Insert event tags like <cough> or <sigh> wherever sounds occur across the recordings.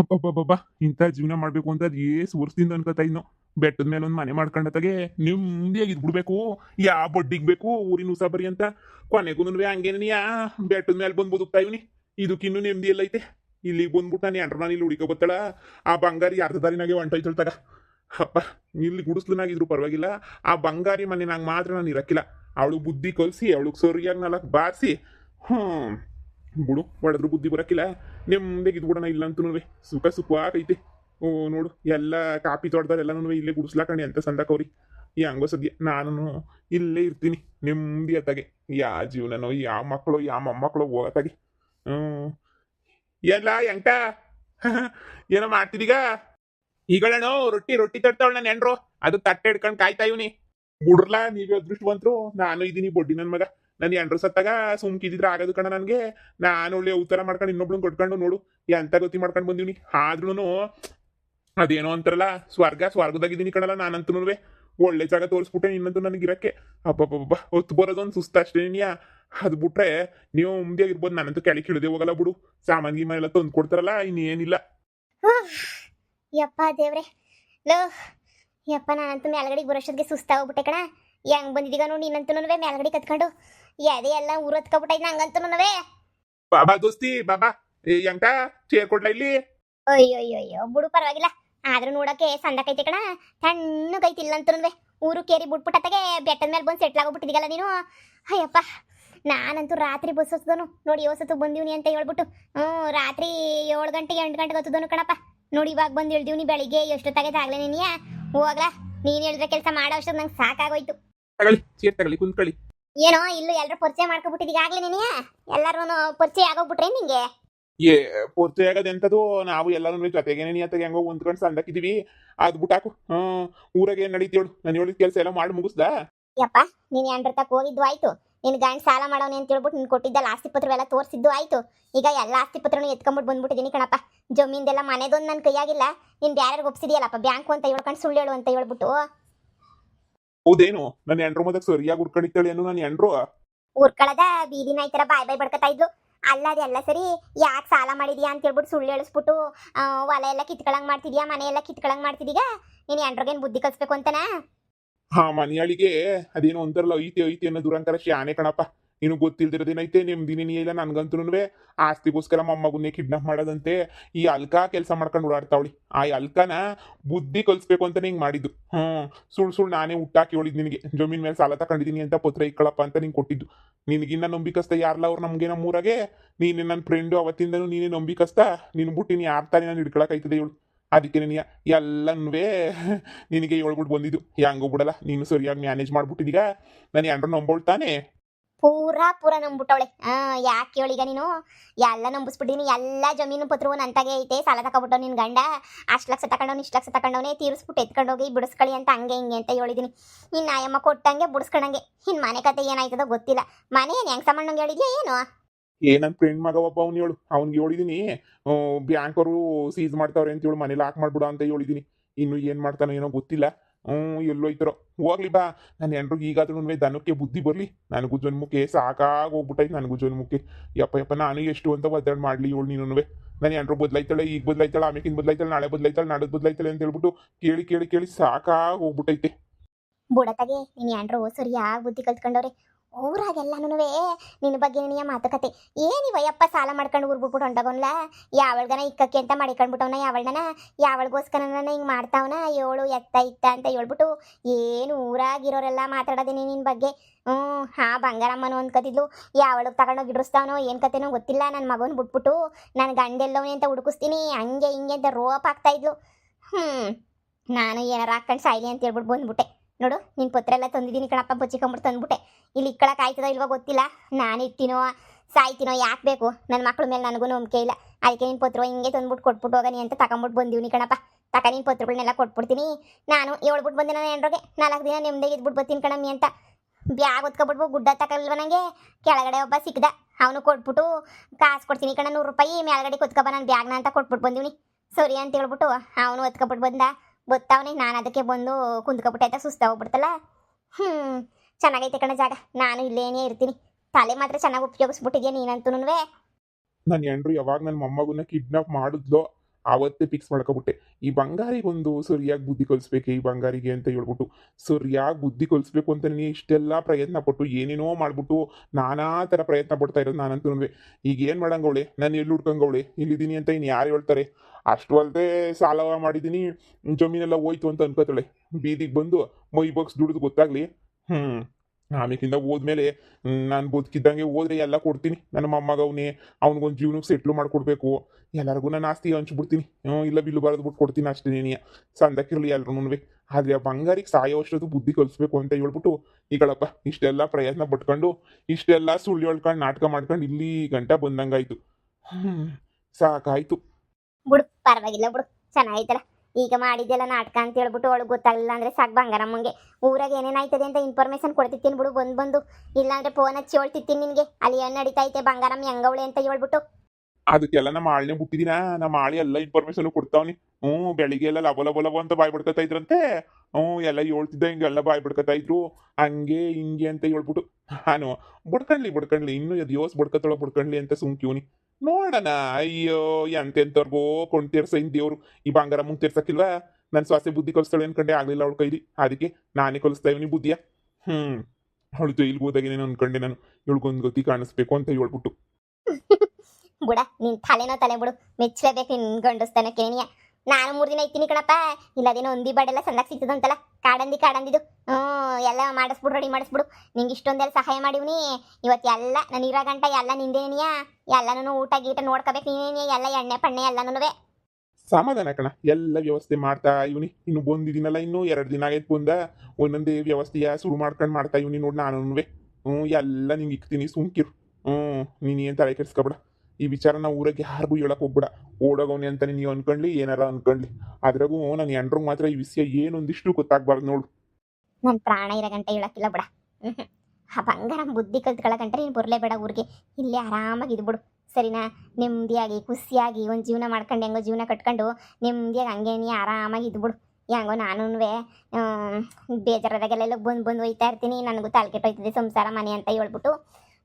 ಅಬ್ಬಬ್ಬಬ್ಬ ಇಂಥ ಜೀವನ ಮಾಡ್ಬೇಕು ಅಂತ ಅದೇ ಏಸ್ ಅನ್ಕೋತಾ ಇದ್ನು. ಬೆಟ್ಟದ ಮೇಲೆ ಒಂದು ಮನೆ ಮಾಡ್ಕೊಂಡತ್ತಾಗೆ ನೆಮ್ಮದಿಯಾಗಿ ಇದ್ಬಿಡ್ಬೇಕು ಯಾ ಬಡ್ಡಿಗ್ ಬೇಕು, ಊರಿನ ಉಸಾಬರಿ ಅಂತ. ಕೊನೆಗೂ ಹಂಗೇನಿಯ ಬೆಟ್ಟದ ಮೇಲೆ ಬಂದು ಬದುಕ್ತಾ ಇವ್ನಿ ಇದಕ್ಕಿನ್ನೂ ನೆಮ್ಮದಿ ಎಲ್ಲ ಐತೆ. ಇಲ್ಲಿಗೆ ಬಂದ್ಬಿಟ್ಟು ನಾನು ಎಂಟ್ರ ನಾನು ಇಲ್ಲಿ ಹುಡುಕ ಬತ್ತಳ ಆ ಬಂಗಾರಿ ಅರ್ಧ ದಾರಿನಾಗೆ ಹೊಂಟೋಯ್ತಳ ತಗ ಅಪ್ಪ, ಇಲ್ಲಿ ಗುಡಿಸ್ಲನಾಗಿದ್ರು ಪರವಾಗಿಲ್ಲ. ಆ ಬಂಗಾರಿ ಮನೆ ನಂಗೆ ಮಾತ್ರ ನಾನು ಇರಕ್ಕಿಲ್ಲ. ಅವಳು ಬುದ್ಧಿ ಕಲಿಸಿ, ಅವಳಿಗೆ ಸರಿಯಾಗಿ ನಾಲ್ಕು ಬಾರಿಸಿ. ಹ್ಞೂ ಬಿಡು ಮಾಡಿದ್ರು ಬುದ್ಧಿ ಬರಕಿಲ್ಲ. ನೆಮ್ಮದಿಗೆ ಇದ್ಬಿಡೋಣ ಇಲ್ಲ ಅಂತನೂ ಸುಖ ಸುಖವಾಗೈತೆ ಓ, ನೋಡು, ಎಲ್ಲ ಕಾಪಿ ತೊಡ್ದವ್ರೆಲ್ಲನೂ ಇಲ್ಲೇ ಗುಡಿಸ್ಲಾಕಣಿ ಅಂತ ಸಂದಕವ್ರಿ ಈ ಹಂಗೋ ಸದ್ಯ ನಾನು ಇಲ್ಲೇ ಇರ್ತೀನಿ, ನೆಮ್ಮದಿ ಅತ್ತಾಗೆ ಯಾ ಜೀವನನೋ ಯಾವ ಮಕ್ಕಳು ಯಾವ ಮೊಮ್ಮಕ್ಕಳು ಹೋಗತ್ತಾಗೆ ಹ್ಞೂ. ಎಲ್ಲ ಎಂಟ <laughs> ಏನೋ ಮಾಡ್ತಿದೀಗ? ಈಗಳಣ್ಣು ರೊಟ್ಟಿ ರೊಟ್ಟಿ ತರ್ತಾವಳ ನಾನು ಹೆಣ್ರು ಅದು ತಟ್ಟೆ ಹಿಡ್ಕೊಂಡು ಕಾಯ್ತಾ ಇವ್ನಿ. ಬುಡ್ರಲ್ಲ ನೀವೇ ಅದೃಷ್ಟವಂತರು. ನಾನು ಇದೀನಿ, ಬೊಡ್ಡಿ ನನ್ನ ಮಗ. ನನ್ನ ಎಂಡ್ರು ಸತ್ತಾಗ ಸುಮ್ಕಿದ್ರೆ ಆಗೋದು ಕಣ ನನಗೆ. ನಾನು ಒಳ್ಳೆ ಉತ್ತರ ಮಾಡ್ಕೊಂಡು ಇನ್ನೊಬ್ಳನ್ನ ಕೊಟ್ಕೊಂಡು ನೋಡು ಎಂತ ಗತಿ ಮಾಡ್ಕೊಂಡು ಬಂದೀನಿ ಆದ್ರೂ ಅದೇನೋ ಅಂತಾರಲ್ಲ, ಸ್ವರ್ಗ ಸ್ವರ್ಗದಾಗಿದ್ದೀನಿ ಕಣಲ್ಲ ನಾನಂತೂ ಒಳ್ಳೆ ಜಾಗ ತೋರಿಸ್ಬಿಟ್ಟೆ ನಿನ್ನಂತೂ ನನಗಿರಕ್ಕೆ ಅಬ್ಬಬ್ಬಬ್ಬ ಹೊತ್ತು ಬರೋದೊಂದು ಸುಸ್ತ ಅಷ್ಟೇನಿಯ ಅದು ಬಿಟ್ರೆ ನೀವು ಮುಂದೆಗಿರ್ಬೋದು ನಾನಂತೂ ಕೆಳಗೆ ಇಳಿದೇ ಹೋಗಲ್ಲ ಬಿಡು. ಸಾಮಾನ್ಗಿ ಎಲ್ಲ ತಂದು ಕೊಡ್ತಾರಲ್ಲ, ಇನ್ನೇನಿಲ್ಲ. ಯಪ್ಪ ದೇವ್ರೆ. ಲೋ, ಯಪ್ಪ ನಾನಂತೂ ಮೇಲ್ಗಡೆ ಬರೋಷ್ಟೊತ್ತಿಗೆ ಸುಸ್ತಾಗೋಗ್ಬಿಟ್ಟೆ ಕಣ. ಹೆಂಗ್ ಬಂದಿದೀಗ ನೋಡಿ ನೀನಂತೂ ಮೇಲ್ಗಡೆ ಕತ್ಕೊಂಡು? ಎದೆ ಎಲ್ಲ ಊರತ್ಕೊಬಿಟ್ಟೈತೆ ನಂಗಂತೂ ಬಾಬಾ ದೋಸ್ತಿ ಬಾಬಾ ಹೆಂಗ ಚೇರ್ ಕೊಡ್ಲಾ ಇಲ್ಲಿ? ಅಯ್ಯೋ ಅಯ್ಯೋ ಅಯ್ಯೋ ಬಿಡು ಪರವಾಗಿಲ್ಲ. ಆದ್ರೂ ನೋಡಕ್ಕೆ ಸಂದಕೈತೆ ಕಣ. ತಣ್ಣಗೈತಿ ಇಲ್ಲ ಅಂತೂ ಊರು ಕೇರಿ ಬಿಟ್ಬಿಟ್ಟತ್ತಾಗೆ ಬೆಟ್ಟದ ಮೇಲೆ ಬಂದು ಸೆಟ್ಲ್ ನೀನು. ಅಯ್ಯಪ್ಪ ನಾನಂತೂ ರಾತ್ರಿ ಬಸ್ ಹತ್ತದನು ನೋಡಿ ಯೋಸತ್ತು ಬಂದಿವ್ನಿ ಅಂತ ಹೇಳ್ಬಿಟ್ಟು. ಹ್ಞೂ ರಾತ್ರಿ ಏಳು ಗಂಟೆ ಎಂಟು ಗಂಟೆಗೆ ಹತ್ತದನು ಕಣಪ್ಪ. ನೋಡಿ ಇವಾಗ ಬಂದು ಇಳ್ದೀವ್ನಿ ಬೆಳಿಗ್ಗೆ ಎಷ್ಟೊತ್ತಾಗೈತೆ ಆಗ್ಲೇ ನೀನಿಯ ಹೋಗ್ಲಾ ನೀನು ಹೇಳಿದ್ರೆ ಕೆಲಸ ಮಾಡೋ ಅಷ್ಟೊತ್ತು ನಂಗೆ ಸಾಕಾಗೋಯ್ತು. ತಗೊಳ್ಳಿ ಚೇರ್ ತಗೊಳ್ಳಿ ಕುಂತ್ಕೊಳ್ಳಿ. ಏನೋ ಇಲ್ಲೂ ಎಲ್ಲರೂ ಪರಿಚಯ ಮಾಡ್ಕೊಬಿಟ್ಟಿದೀಗ ಆಗ್ಲಿ ನೀನಿಯ ಎಲ್ಲರೂ ಪರಿಚಯ ಆಗೋಗ್ಬಿಟ್ರೆ ನಿಂಗೆ? ಏ ಪರಿಚಯ ಆಗೋದು ನಾವು ಎಲ್ಲರೂ ಜೊತೆಗೇನೆ ಅಂತ ಹೆಂಗೋ ಹೊಂದ್ಕೊಂಡು ಸಂದಕ್ಕಿದೀವಿ ಅದ್ ಬಿಟ್ಟಾಕು ಹ್ಮ್ ಊರಾಗೆ ಏನ್ ನಡೀತೀವಳು ನಾನು ಹೇಳಿದ ಕೆಲಸ ಎಲ್ಲ ಮಾಡಿ ಮುಗಿಸ್ದಾ? ಯಪ್ಪ ನೀನ್ ಎಂಡ್ರ ತಕ್ಕ ಹೋಗಿದ್ದು ಆಯ್ತು. ನಿನ್ ಗಂಡ ಸಾಲ ಮಾಡೋನೆ ಅಂತ ಹೇಳ್ಬಿಟ್ಟು ನೀನು ಕೊಟ್ಟಿದ್ದಲ್ಲ ಆಸ್ತಿ ಪತ್ರವೆಲ್ಲ ತೋರಿಸಿದ್ದು ಆಯ್ತು. ಈಗ ಎಲ್ಲ ಆಸ್ತಿ ಪತ್ರನು ಎತ್ಕೊಂಡ್ಬಿಟ್ಟು ಬಂದ್ಬಿಟ್ಟಿದ್ದೀನಿ ಕಣಪ್ಪ. ಜಮೀನ್ದೆಲ್ಲ ಮನೆದೊಂದು ನನ್ನ ಕೈಯಾಗಿಲ್ಲ. ನಿನ್ ಯಾರ್ಯಾರ ಒಪ್ಸಿದ್ಯಲ್ಲಪ್ಪ. ಬ್ಯಾಂಕು ಅಂತ ಹೇಳ್ಕೊಂಡು ಸುಳ್ಳು ಹೇಳು ಅಂತ ಹೇಳ್ಬಿಟ್ಟು. ಹೌದೇನು? ನನ್ನ ಎಂಡ್ರು ಮದಕ್ ಸರಿಯಾಗಿ ಉರ್ಕಡಿತಾಳೆ ಏನು ನನ್ನ ಎಂಡ್ರು ಬೀದಿನ ಈ ತರ ಬಾಯ್ ಬಾಯ್ ಬಡ್ಕತಾ ಇದ್ಲು. ಅಲ್ಲ ಅದೆಲ್ಲ ಸರಿ ಯಾಕೆ ಸಾಲ ಮಾಡಿದ್ಯಾ ಅಂತ ಹೇಳ್ಬಿಟ್ಟು ಸುಳ್ಳು ಹೇಳಿಸ್ಬಿಟ್ಟು ಹೊಲ ಎಲ್ಲ ಕಿತ್ಕೊಳಂಗ್ ಮಾಡ್ತಿದ್ಯಾ ಮನೆ ಎಲ್ಲ ಕಿತ್ಕೊಳಂಗ್ ಮಾಡ್ತಿದೀಗ? ನೀನ್ ಎಂಟ್ರಿಗೇನು ಬುದ್ಧಿ ಕಲ್ಸ್ಬೇಕು ಅಂತನಾ? ಹಾ ಮನೆಯಳಿಗೆ ಅದೇನೋ ಅಂತಾರಲ್ಲ ಐತಿ ಐತಿ ಅನ್ನೋ ದುರಂಕಾರ ಶಾನೆ ಕಣಪ್ಪ. ನೀನು ಗೊತ್ತಿಲ್ದಿರೋದೇನೈತೆ ನೆಮ್ಮದಿನೇ ಇಲ್ಲ ನನ್ಗಂತೂ ಆಸ್ತಿಗೋಸ್ಕರ ಮೊಮ್ಮಗುನ್ನೇ ಕಿಡ್ನಾಪ್ ಮಾಡೋದಂತೆ ಈ ಅಲ್ಕ ಕೆಲಸ ಮಾಡ್ಕೊಂಡು ಓಡಾಡ್ತಾವಳಿ ಆ ಅಲ್ಕನ ಬುದ್ಧಿ ಕಲಿಸ್ಬೇಕು ಅಂತ ನಿಂಗೆ ಮಾಡಿದ್ದು. ಹ್ಞೂ ಸುಳ್ಳು ಸುಳ್ಳು ನಾನೇ ಹುಟ್ಟಾಕಿ ಹೇಳಿದ್ ನಿನಗೆ. ಜಮೀನ್ ಮೇಲೆ ಸಾಲ ತಗೊಂಡಿದ್ದೀನಿ ಅಂತ ಪತ್ರ ಇಕ್ಕಳಪ್ಪ ಅಂತ ನಿಂಗೆ ಕೊಟ್ಟಿದ್ದು. ನಿನಗಿನ್ನ ನಂಬಿಕಸ್ತ ಯಾರಲ್ಲ ಅವ್ರು ನಮ್ಗೆ ನಮ್ಮೂರಾಗೆ ನೀನು ನನ್ನ ಫ್ರೆಂಡು ಅವತ್ತಿಂದನು ನೀನೇ ನಂಬಿಕಸ್ತ? ನೀನು ಬಿಟ್ಟು ನೀನು ಯಾರು ತಾನೇ ನಾನು ಹಿಡ್ಕೊಳಕೈತದೆ ಇವಳು? ಅದಕ್ಕೆ ನೀನು ಎಲ್ಲನೂ ನಿನಗೆ ಹೇಳ್ಬಿಟ್ಟು ಬಂದಿದ್ದು. ಹೆಂಗೋ ಬಿಡಲ್ಲ. ನೀನು ಸರಿಯಾಗಿ ಮ್ಯಾನೇಜ್ ಮಾಡ್ಬಿಟ್ಟಿದೀಗ. ನಾನು ಯಾರು ನಂಬೋಳ್ತಾನೆ ಪೂರಾ, ಪೂರ ನಂಬಿಟ್ಟವಳೆ ಆ, ಯಾಕೆ ಕೇಳೀಗ ನೀನು? ಎಲ್ಲ ನಂಬಿಸ್ಬಿಟ್ಟಿನಿ ಎಲ್ಲ ಜಮೀನು ಪತ್ರವು ನಂತಾಗೆ ಐತೆ, ಸಾಲ ತಗೊಬಿಟ್ಟು ನಿನ್ ಗಂಡ. ಅಷ್ಟು ಲಕ್ಷ ತಗೊಂಡವ್ನು, ಇಷ್ಟು ಲಕ್ಷ ತಗೊಂಡವನೇ ತೀರಿಸ್ಬಿಟ್ಟು ಎತ್ಕೊಂಡೋಗಿ ಬಿಡಿಸ್ಕೊಳ್ಳಿ ಅಂತ ಹಂಗೆ ಹಿಂಗೆ ಅಂತ ಹೇಳಿದೀನಿ. ಇನ್ನು ಆಯಮ್ಮ ಕೊಟ್ಟಂಗೆ ಬಿಡಿಸ್ಕೊಂಡಂಗೆ. ಇನ್ ಮನೆ ಕತೆ ಏನಾಯ್ತದೋ ಗೊತ್ತಿಲ್ಲ. ಮನೆ ಏನು ಹೆಂಗ್ ಸಂಬಂಧಂಗೆ ಹೇಳಿದ್ಯಾ ಏನು? ಏ ನನ್ನ ಫ್ರೆಂಡ್ ಮಗ ಒಬ್ಬ ಅವ್ನು ಹೇಳು. ಅವ್ನಿಗೆ ಹೇಳಿದೀನಿ ಬ್ಯಾಂಕ್ ಅವರು ಸೀಸ್ ಮಾಡ್ತಾವ್ರೆ ಅಂತ ಹೇಳಿ, ಮನೇಲಿ ಹಾಕ್ ಮಾಡ್ಬಿಡ ಅಂತ ಹೇಳಿದೀನಿ. ಇನ್ನು ಏನು ಮಾಡ್ತಾನೋ ಏನೋ ಗೊತ್ತಿಲ್ಲ. ಹ್ಞೂ ಎಲ್ಲೋಯ್ತಾರೋ. ಹೋಗ್ಲಿ ಬಾ. ನಾನು ಎಲ್ರಿಗೂ ಈಗಾದ್ರೂ ದನಕ್ಕೆ ಬುದ್ಧಿ ಬರಲಿ. ನನಗೂ ಜನ್ಮಕ್ಕೆ ಸಾಕಾಗಿ ಹೋಗ್ಬಿಟ್ಟೈತೆ ನನಗೂ ಜನ್ಮಕ್ಕೆ. ಯಪ್ಪ ಯಪ್ಪ, ನಾನು ಎಷ್ಟು ಅಂತ ಒದ್ದಾಡ್ ಮಾಡಲಿ ಇವಳು ನೀನು ನಾನು ಎಲ್ರು ಬದಲಾಯ್ತಾಳೆ, ಈಗ ಬದಲಾಯ್ತಾಳೆ, ಆಮೇಕಿನ ಬದಲಾಯ್ತಾಳೆ, ನಾಳೆ ಬದಲಾಯ್ತಾಳೆ ನಾಳೆ ಬದಲಾಯ್ತಾಳೆ ಅಂತ ಹೇಳ್ಬಿಟ್ಟು ಕೇಳಿ ಕೇಳಿ ಕೇಳಿ ಸಾಕಾಗಿ ಹೋಗ್ಬಿಟ್ಟೈತೆ ಬುಡತಗೆ ನೀನು ಎಂಡ್ರು ಸರಿಯಾಗಿ ಬುದ್ಧಿ ಕಲ್ತ್ಕೊಂಡವ್ರೆ. ಊರಾಗೆಲ್ಲನೂ ನಿನ್ನ ಬಗ್ಗೆ ನಿನ್ನ ಮಾತುಕತೆ. ಏನಿವಯ್ಯಪ್ಪ ಸಾಲ ಮಾಡ್ಕೊಂಡು ಊರ್ಬಿಟ್ಬಿಟ್ಟು ಹೊಂಟೋಗನ್ಲ? ಯಾವಳ್ಗನ ಇಕ್ಕಕ್ಕೆ ಅಂತ ಮಾಡಿಕೊಂಡ್ಬಿಟ್ಟವನ ಯಾವಳ್ನ ಯಾವಳ್ಗೋಸ್ಕರನ ಹಿಂಗೆ ಮಾಡ್ತಾವನ? ಏಳು ಎತ್ತ ಇತ್ತ ಅಂತ ಹೇಳ್ಬಿಟ್ಟು ಏನು ಊರಾಗಿರೋರೆಲ್ಲ ಮಾತಾಡೋದೇನೆ ನಿನ್ನ ಬಗ್ಗೆ. ಹ್ಞೂ ಹಾ ಬಂಗಾರಮ್ಮನು ಕತಿದ್ಲು ಯಾವಳಗ್ ತಗೊಂಡೋಗಿ ಗಿಡಿಸ್ತಾವನೋ ಏನು ಕತೆನೋ ಗೊತ್ತಿಲ್ಲ ನನ್ನ ಮಗನ ಬಿಟ್ಬಿಟ್ಟು. ನನ್ನ ಗಂಡೆಲ್ಲವನೇ ಅಂತ ಹುಡುಕಿಸ್ತೀನಿ. ಹಂಗೆ ಹಿಂಗೆ ಅಂತ ರೋಪ್ ಆಗ್ತಾಯಿದ್ಲು ಹ್ಞೂ ನಾನು ಏನಾರು ಹಾಕ್ಕೊಂಡು ಸಾಯ್ಲಿ ಅಂತ ಹೇಳ್ಬಿಟ್ಟು ಬಂದ್ಬಿಟ್ಟೆ. ನೋಡು ನಿನ್ನ ಪತ್ರ ಎಲ್ಲ ತಂದಿದ್ದೀನಿ ಕಣಪ್ಪ ಬಚ್ಚಿಕೊಂಬಿಟ್ಟು ತಂದ್ಬಿಟ್ಟೆ. ಇಲ್ಲಿ ಇಕ್ಕಳಕ್ಕೆ ಆಯ್ತದೋ ಇಲ್ವೋ ಗೊತ್ತಿಲ್ಲ. ನಾನು ಇಟ್ಟಿನೋ ಸಾಯ್ತೀನೋ, ಯಾಕೆ ಬೇಕು? ನನ್ನ ಮಕ್ಳ ಮೇಲೆ ನನಗೂ ನಂಬಿಕೆ ಇಲ್ಲ. ಅದಕ್ಕೆ ನಿನ್ನ ಪತ್ರ ಹಿಂಗೆ ತಂದ್ಬಿಟ್ಟು ಕೊಟ್ಬಿಟ್ಟು ಹೋಗನಿ ಅಂತ ತಗೊಂಬಿಟ್ಟು ಬಂದೀವ್ನಿ ಕಣಪ್ಪ. ತಕ ನಿನ್ನ ಪತ್ರಗಳನ್ನೆಲ್ಲ ಕೊಟ್ಬಿಡ್ತೀನಿ. ನಾನು ಹೇಳ್ಬಿಟ್ಟು ಬಂದೆ ನಾನು ಎಂಡ್ರಿಗೆ ನಾಲ್ಕು ದಿನ ನೆಮ್ಮದಿಗೆ ಇದ್ಬಿಟ್ಟು ಬರ್ತೀನಿ ಕಣಮ್ಮಿ ಅಂತ. ಬ್ಯಾಗ್ ಹೊತ್ಕೊಬಿಟ್ಬು ಗುಡ್ಡ ತಕಲ್ವ ನನಗೆ ಕೆಳಗಡೆ ಒಬ್ಬ ಸಿಕ್ಕದ ಅವನು ಕೊಟ್ಬಿಟ್ಟು ಕಾಸು ಕೊಡ್ತೀನಿ ಕಣ, ನೂರು ರೂಪಾಯಿ. ಮೇಲ್ಗಡೆ ಕೊತ್ಕೊಬ ನಾನು ಬ್ಯಾಗ್ನ ಅಂತ ಕೊಟ್ಬಿಟ್ಟು ಬಂದಿವ್ನಿ. ಸರಿ ಅಂತ ಹೇಳ್ಬಿಟ್ಟು ಅವನು ಹೊತ್ಕೊಬಿಟ್ಟು ಬಂದ. ಗೊತ್ತಾವನೆ, ನಾನು ಅದಕ್ಕೆ ಬಂದು ಕುಂತ್ಕೊಬಿಟ್ಟೆ ಅಂತ ಸುಸ್ತ ಹೋಗ್ಬಿಡ್ತಲ್ಲ? ಹ್ಞೂ ಚೆನ್ನಾಗೈತೆ ಕಣ ಜಾಗ. ನಾನು ಇಲ್ಲೇನೇ ಇರ್ತೀನಿ. ತಲೆ ಮಾತ್ರ ಚೆನ್ನಾಗಿ ಉಪಯೋಗಿಸ್ಬಿಟ್ಟಿದ್ಯಾ ನೀನಂತೂ ಹೆಂಡ್ರು ಯಾವಾಗ ನನ್ನ ಮೊಮ್ಮಗನ್ನ ಕಿಡ್ನಾಪ್ ಮಾಡಿದ್ಲೋ ಆವತ್ತೇ ಫಿಕ್ಸ್ ಮಾಡ್ಕೊಬಿಟ್ಟೆ. ಈ ಬಂಗಾರಿಗೊಂದು ಸರಿಯಾಗಿ ಬುದ್ಧಿ ಕಲಿಸ್ಬೇಕು? ಈ ಬಂಗಾರಿಗೆ ಅಂತ ಹೇಳ್ಬಿಟ್ಟು ಸರಿಯಾಗಿ ಬುದ್ಧಿ ಕಲಿಸ್ಬೇಕು ಅಂತ ನೀ ಇಷ್ಟೆಲ್ಲ ಪ್ರಯತ್ನ ಪಟ್ಟು, ಏನೇನೋ ಮಾಡಿಬಿಟ್ಟು ನಾನಾ ಥರ ಪ್ರಯತ್ನ ಪಡ್ತಾ ಇರೋದು ನಾನಂತೂ ಈಗ ಏನು ಮಾಡಂಗವಳೆ? ನಾನು ಎಲ್ಲಿ ಹುಡ್ಕಂಗವಳೆ? ಇಲ್ಲಿದ್ದೀನಿ ಅಂತ ಇನ್ನು ಯಾರು ಹೇಳ್ತಾರೆ? ಅಷ್ಟು ಅಲ್ಲದೆ ಸಾಲ ಮಾಡಿದ್ದೀನಿ, ಜಮೀನೆಲ್ಲ ಹೋಯ್ತು ಅಂತ ಅನ್ಕೋತಾಳೆ. ಬೀದಿಗೆ ಬಂದು ಮೈ ಬಾಕ್ಸ್ ದುಡಿದು ಗೊತ್ತಾಗ್ಲಿ? ಹ್ಞೂ ಆಮೇಕಿಂದ ಓದ್ಮೇಲೆ ನಾನು ಬದುಕಿದ್ದಂಗೆ ಹೋದ್ರೆ ಎಲ್ಲ ಕೊಡ್ತೀನಿ. ನನ್ನ ಮೊಮ್ಮಗ ಅವನೇ, ಅವ್ನಿಗೊಂದು ಜೀವನಕ್ಕೆ ಸೆಟ್ಲು ಮಾಡಿಕೊಡ್ಬೇಕು. ಎಲ್ಲರಿಗೂ ನಾನು ಆಸ್ತಿ ಹಂಚ್ಬಿಡ್ತೀನಿ. ಇಲ್ಲ ಬಿಲ್ಲು ಬರೆದು ಬಿಟ್ಟು ಕೊಡ್ತೀನಿ ನೀನು. ಸಂದಕ್ಕಿರಲಿ ಎಲ್ರೂ ಆದರೆ ಆ ಬಂಗಾರಿಗೆ ಸಾಯೋ ಅಷ್ಟೊತ್ತು ಬುದ್ಧಿ ಕಲಿಸ್ಬೇಕು ಅಂತ ಹೇಳ್ಬಿಟ್ಟು ಈಗಳಪ್ಪ ಇಷ್ಟೆಲ್ಲ ಪ್ರಯತ್ನ ಪಟ್ಕೊಂಡು, ಇಷ್ಟೆಲ್ಲ ಸುಳ್ಳು ಹೇಳ್ಕೊಂಡು, ನಾಟಕ ಮಾಡ್ಕೊಂಡು ಇಲ್ಲಿ ಗಂಟೆ ಬಂದಂಗಾಯ್ತು. ಸಾಕಾಯ್ತು. ಬಿಡು, ಪರವಾಗಿಲ್ಲ ಬಿಡು. ಚೆನ್ನಾಗೈತಲ್ಲ ಈಗ ಮಾಡಿದ್ದೆಲ್ಲ ನಾಟಕ ಅಂತ ಹೇಳ್ಬಿಟ್ಟು ಅವಳು ಗೊತ್ತಾಗಲಿಲ್ಲ ಅಂದ್ರೆ ಸಾಕು ಬಂಗಾರಮ್ಮಂಗೆ ಊರಾಗ ಏನೇನಾಯ್ತದೆ ಅಂತ ಇನ್ಫಾರ್ಮೇಶನ್ ಕೊಡ್ತಿತ್ತೀನಿ ಬಿಡು, ಬಂದು ಬಂದು. ಇಲ್ಲಾಂದ್ರೆ ಫೋನ್ ಹಚ್ಚಿ ಹೇಳ್ತಿತ್ತೀನಿ ನಿನಗೆ. ಅಲ್ಲಿ ಏನು ನಡೀತೈತೆ ಬಂಗಾರಮ್ಮ ಹೆಂಗವಳೆ ಅಂತ ಹೇಳ್ಬಿಟ್ಟು. ಅದಕ್ಕೆಲ್ಲ ನಮ್ಮ ಆಳ್ನೆ ಬಿಟ್ಟಿದಿನ ನಮ್ಮ ಆಳಿ ಎಲ್ಲ ಇನ್ಫಾರ್ಮೇಶನ್ ಕೊಡ್ತಾವ್ನಿ ಹ್ಞೂ, ಬೆಳಿಗ್ಗೆ ಎಲ್ಲ ಲಬೋ ಲಬ ಲಬ ಅಂತ ಬಾಯ್ ಬಿಡ್ಕೊತಾ ಇದ್ರಂತೆ. ಹ್ಞೂ, ಎಲ್ಲ ಹೇಳ್ತಿದ್ದ, ಹಿಂಗೆಲ್ಲ ಬಾಯ್ ಬಿಡ್ಕೊತಾ ಇದ್ರು. ಹಂಗೆ, ಹಿಂಗೆ ಅಂತ ಹೇಳ್ಬಿಟ್ಟು. ನಾನು, ಬಡ್ಕಣ್ಲಿ ಬಡ್ಕಣ್ಲಿ, ಇನ್ನೂ ಯೋಸ್ ಬಡ್ಕತ್ತೊಳ ಬಡ್ಕಣ್ಲಿ ಅಂತ ಸುಮ್ಕಿವ್ನಿ ನೋಡೋಣ ಅಯ್ಯೋ ಎಂತೆಂತವ್ರಿಗೋ ಕೊಂಡ್ತೀರ್ಸ ದೇವ್ರು ಈ ಬಂಗಾರ ತೀರ್ಸಕ್ಕಿಲ್ವಾ ನನ್ನ ಸ್ವಾಸೆ ಬುದ್ಧಿ ಕಲಿಸ್ತಾಳೆ ಅನ್ಕೊಂಡೆ ಆಗ್ಲಿಲ್ಲ ಅವಳು ಕೈಲಿ ಅದಕ್ಕೆ ನಾನೇ ಕಲಿಸ್ತಾ ಇವನಿ ಬುದ್ಧಿಯ ಹ್ಮ್ ಅವಳು ಜೈಲ್ಗೆ ಹೋದಾಗೇನೇನು ಅನ್ಕೊಂಡೆ ನಾನು ಇವಳಿಗೊಂದು ಗತಿ ಕಾಣಿಸ್ಬೇಕು ಅಂತ ಹೇಳ್ಬಿಟ್ಟು ಬುಡ ನಿನ್ ತಲೆನೋ ತಲೆ ಬಿಡು ಮೆಚ್ಚಲೇಬೇಕು ನಿನ್ ಗಂಡಸ್ತಾನ ಕೇಣಿಯ ನಾನು ಮೂರು ದಿನ ಇತ್ತೀನಿ ಕಣಪ್ಪ ಇಲ್ಲದೇನೋ ಒಂದಿ ಬಾಡೆಲ್ಲ ಸಂದಾಕ್ ಸಿಗ್ತದಂತಲ್ಲ ಕಾಡಂದಿ, ಕಾಡಂದಿದು. ಹ್ಞೂ, ಎಲ್ಲ ಮಾಡಿಸ್ಬಿಡು, ರೆಡಿ ಮಾಡಿಸ್ಬಿಡು. ನಿಂಗೆ ಇಷ್ಟೊಂದೆಲ್ಲ ಸಹಾಯ ಮಾಡಿವ್ನಿ. ಇವತ್ತು ಎಲ್ಲ ನಾನು ಇರೋ ಗಂಟ ಎಲ್ಲ ನಿಂದೇನಿಯ? ಎಲ್ಲನೂ ಊಟ ಗೀಟ ನೋಡ್ಕೋಬೇಕು ನೀನೇನಿಯ? ಎಲ್ಲ ಎಣ್ಣೆ, ಪಣ್ಣೆ ಎಲ್ಲನೂ ಸಮಾಧಾನ ಕಣ. ಎಲ್ಲ ವ್ಯವಸ್ಥೆ ಮಾಡ್ತಾ ಇವನಿ. ಇನ್ನು ಬಂದಿದ್ದೀನಲ್ಲ ಇನ್ನು? ಎರಡು ದಿನ ಆಗೈತೆ ಬಂದ. ಒಂದೊಂದೇ ವ್ಯವಸ್ಥೆಯ ಶುರು ಮಾಡ್ಕೊಂಡು ಮಾಡ್ತಾ ಇವನಿ ನೋಡಿ ನಾನು ಹ್ಞೂ, ಎಲ್ಲ ನಿಂಗೆ ಇಕ್ತೀನಿ. ಸುಮ್ಕಿರು. ಹ್ಞೂ, ನೀನು ಏನು ತಲೆ ಕೆಡ್ಸ್ಕೊಬೇಡ. ಈ ವಿಚಾರನ ಊರಾಗೆ ಯಾರಿಗೂ ಹೇಳಕ್ ಹೋಗ್ಬೇಡ. ಓಡೋಗವ್ನಿ ಅಂತ ನೀವು ಅನ್ಕೊಂಡ್ಲಿ, ಏನಾರ ಅನ್ಕೊಂಡ್ಲಿ. ಅದ್ರಾಗೂ ನಾನು ಎಂಡ್ರಿಗೆ ಮಾತ್ರ ಈ ವಿಷಯ ಏನೊಂದಿಷ್ಟು ಗೊತ್ತಾಗ್ಬಾರ್ದು ನೋಡು. ನನ್ನ ಪ್ರಾಣ ಇರೋ ಗಂಟೆ ಹೇಳಕ್ಕಿಲ್ಲ ಬಿಡ. <laughs> ಆ ಬಂಗಾರ ಬುದ್ಧಿ ಕಲ್ತ್ಕೊಳ್ಳೋ ಗಂಟೆ ನೀನು ಬರಲೇಬೇಡ ಊರಿಗೆ. ಇಲ್ಲೇ ಆರಾಮಾಗಿ ಇದ್ಬಿಡು ಸರಿನಾ? ನೆಮ್ಮದಿಯಾಗಿ, ಖುಷಿಯಾಗಿ ಒಂದು ಜೀವನ ಮಾಡ್ಕೊಂಡು ಹೆಂಗೋ ಜೀವನ ಕಟ್ಕೊಂಡು ನೆಮ್ಮದಿಯಾಗಿ ಹಂಗೆ ನೀ ಆರಾಮಾಗಿ ಇದ್ಬಿಡು ಹೆಂಗೋ ಬೇಜಾರಾದಾಗ ಬೇಜಾರದಾಗೆಲ್ಲ ಬಂದು ಬಂದು ಹೋಯ್ತಾ ಇರ್ತೀನಿ. ನನಗೂ ತಾಳ್ಕೆಟ್ಟೋಯ್ತದೆ ಸಂಸಾರ, ಮನೆ ಅಂತ ಹೇಳ್ಬಿಟ್ಟು.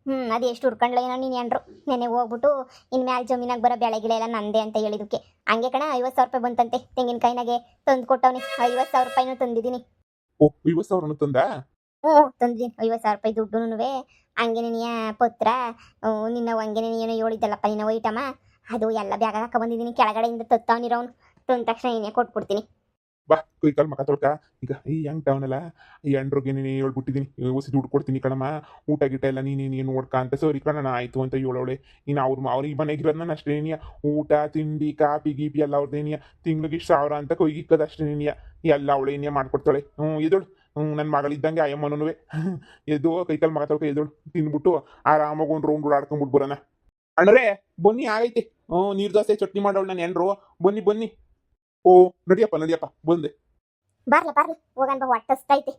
ಹ್ಞೂ ಅದು ಎಷ್ಟು ಹುಡ್ಕೊಂಡ್ಲೇನೋ ನೀನು ಎಂಡ್ರು ನೆನೆ ಹೋಗ್ಬಿಟ್ಟು ಇನ್ಮ್ಯಾಲೆ ಜಮೀನಾಗ ಬರೋ ಬೆಳೆಗಿಳೆ ಎಲ್ಲ ನಂದೆ ಅಂತ ಹೇಳಿದಕ್ಕೆ ಹಂಗೆ ಕಣ ಐವತ್ತು ಸಾವಿರ ರೂಪಾಯಿ ಬಂತಂತೆ. ತೆಂಗಿನಕಾಯಿನಾಗೆ ತಂದು ಕೊಟ್ಟವನಿ. ಐವತ್ತು ಸಾವಿರ ರೂಪಾಯಿನೂ ತಂದಿದ್ದೀನಿ. ಓ ಐವತ್ತು ಸಾವಿರನು ತಂದ? ಹ್ಞೂ ತಂದಿದ್ದೀನಿ. ಐವತ್ತು ಸಾವಿರ ರೂಪಾಯಿ ದುಡ್ಡುನುವೆ. ಹಂಗೆ ನಿನ್ನ ಪತ್ರ ನಿನ್ನ ಹಂಗೆ ಏನೋ ಹೇಳಿದ್ದಲ್ಲಪ್ಪ ನಿನ್ನ ಐಟಮ. ಅದು ಎಲ್ಲ ಬ್ಯಾಗ ಹಾಕ ಬಂದಿದ್ದೀನಿ. ಕೆಳಗಡೆಯಿಂದ ತತ್ತವನಿರೋನು ತಂದ ತಕ್ಷಣ ನೀನೇ ಕೊಟ್ಬಿಡ್ತೀನಿ. ಬಾ ಕೈ ಕಾಲು ಮಕ ತೊಳ್ಕ. ಈಗ, ಈ ಹೆಂಗ್ ಟೌನಲ್ಲ ಈ ಎಂಡ್ರಿಗೆ ನೀನು ಹೇಳ್ಬಿಟ್ಟಿದ್ದೀನಿ ಹೊಸಿ ದುಡ್ಡು ಕೊಡ್ತೀನಿ ಕಣಮ್ಮ. ಊಟ ಗೀಟ ಎಲ್ಲ ನೀನು ನೀನು ನೋಡ್ಕ ಅಂತ. ಸರಿ ಕಣ ಆಯ್ತು ಅಂತ ಹೇಳೋಳೆ ಇನ್ನು ಅವ್ರ ಅವ್ರಿಗೆ ಮನೆಗಿರೋದು ನಾನು ಅಷ್ಟೇ ನೀನಿಯ. ಊಟ, ತಿಂಡಿ ಕಾಪಿ ಗೀಪಿ ಎಲ್ಲ ಅವ್ರದ್ದೇನಿಯ ತಿಂಗ್ಳಿಗೆ ಇಷ್ಟು ಸಾವಿರ ಅಂತ ಅಷ್ಟೇ ನೀನಿಯ. ಎಲ್ಲ ಅವಳು ಏನಿಯ ಮಾಡ್ಕೊಡ್ತಾಳೆ. ಹ್ಞೂ ಎದೋಳು ಹ್ಞೂ ನನ್ನ ಮಗಳಿದ್ದಂಗೆ ಅಯ್ಯಮ್ಮನೂ <laughs> ಎದ್ದು ಕೈ, ಕಾಲು ಮಗ ತೊಳ್ಕ ಎದೋಳು ತಿಂದ್ಬಿಟ್ಟು ಆರಾಮಾಗಿ ಒಂದು ರೌಂಡ್ ಆಡ್ಕೊಂಡ್ಬಿಟ್ಟು ಬರೋಣ. ಅಣ್ಣರೇ, ಬನ್ನಿ, ಆಗೈತೆ. ಹ್ಞೂ, ನೀರು ದೋಸೆ ಚಟ್ನಿ ಮಾಡೋಳು ನಾನು ಎಂಡ್ರು ಬನ್ನಿ ಬನ್ನಿ. ಓ ನಡಿಯಪ್ಪ ನಡಿಯಪ್ಪ ಬಂದೆ. ಬಾರ್ಲ ಬಾರ್ಲ ಹೋಗನ್ ಬಾ ಹೊಟ್ಟಸ್ತೈತೆ